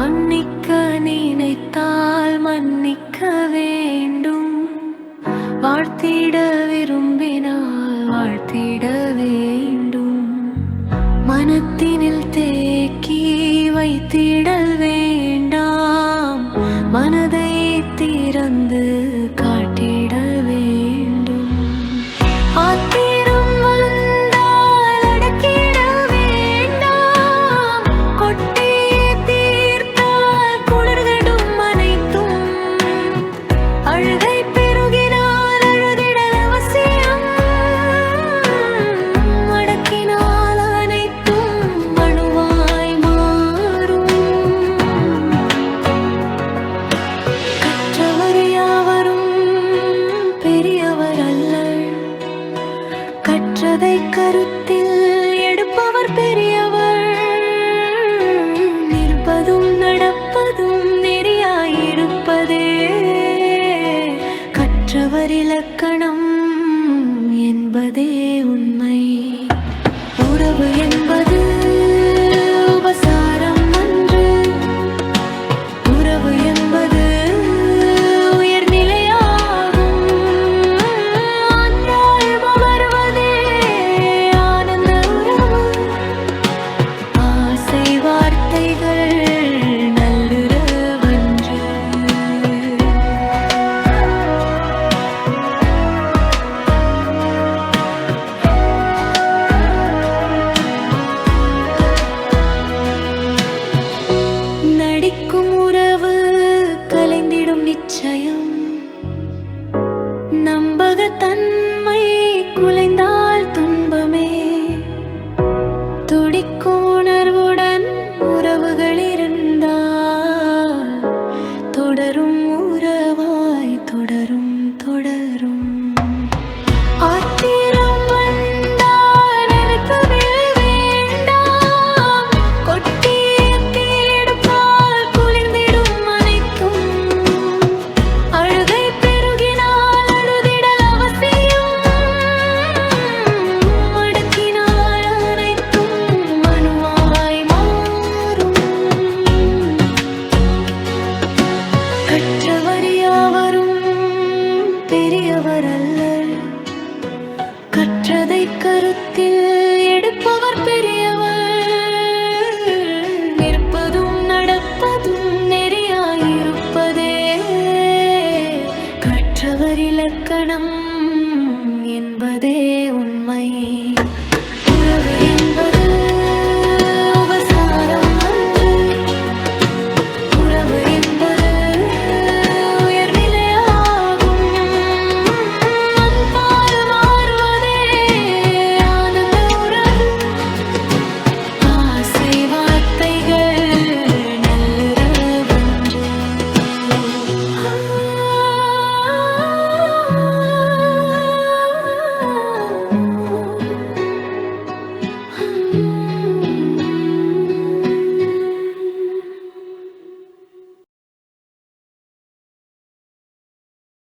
மன்னிக்க நினைத்தால் மன்னிக்க வேண்டும். வாழ்த்திட மற்றவர் இலக்கணம் என்பதே கருத்தில் எடுப்பவர் பெரியவர். நிற்பதும் நடப்பதும் நெறியாயிருப்பதே. கற்றவர் இலக்கணம் என்பதே உண்மை.